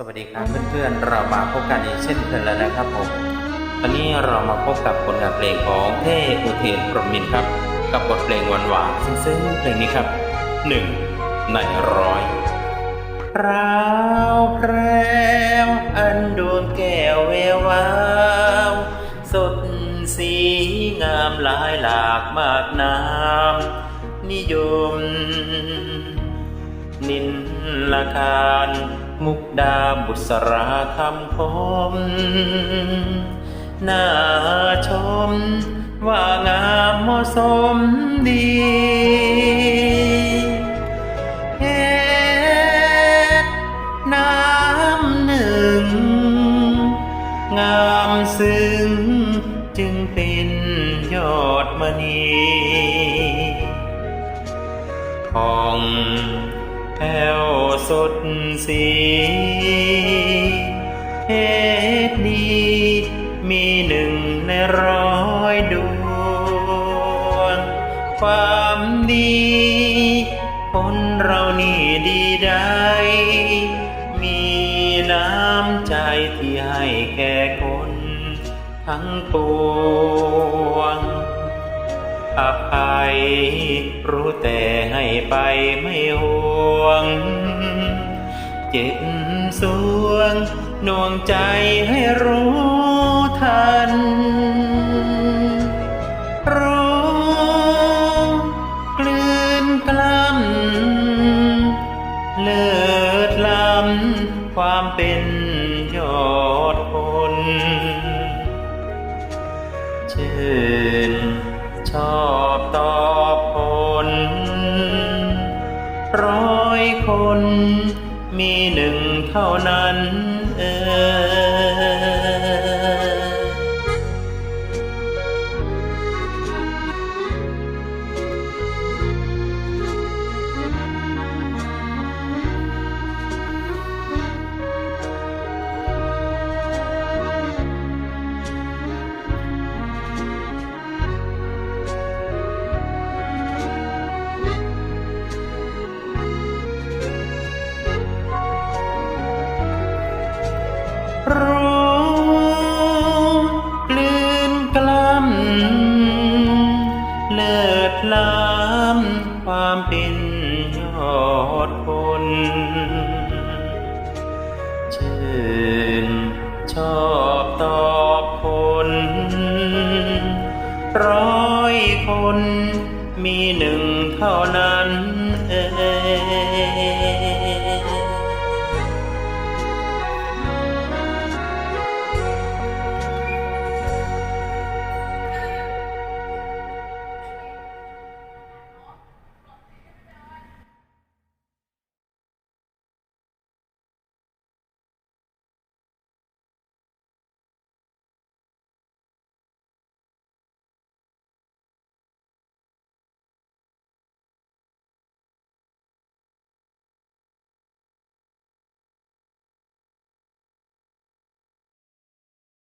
สวัสดีครับเพื่อนๆ เรามาพบกันอีกเช่นเคยแล้วนะครับผมตอนนี้เรามาพบกับผลงานเพลงของเท่อุเทนพรหมินทร์ครับ กับบทเพลงหวานๆซึ้งๆเพลงนี้ครับหนึ่งในร้อยพราวแพรวอันดวงแก้วแวววาวสดสีงามหลายหลากมากน้ำนิยม นินลาคาร มุกดาบุษราคำคมน่าชม ว่างามเหมาะสมดีเฮ็ดน้ำหนึ่ง งามซึ้งจึงเป็นยอดมณีผ่องแผ้ว สดสีเหตุนี้มีหนึ่งในร้อยดวง ความดี คนเรานี่ดีได้ มีน้ำใจที่ให้แก่คนทั้งปวงอภัยรู้แต่ให้ไปไม่ห่วงเจ็บสวงน่วงใจให้รู้ เท่านั้นเออ นยอดคนชื่นชอบตอบผลร้อยคนมีหนึ่งเท่านั้น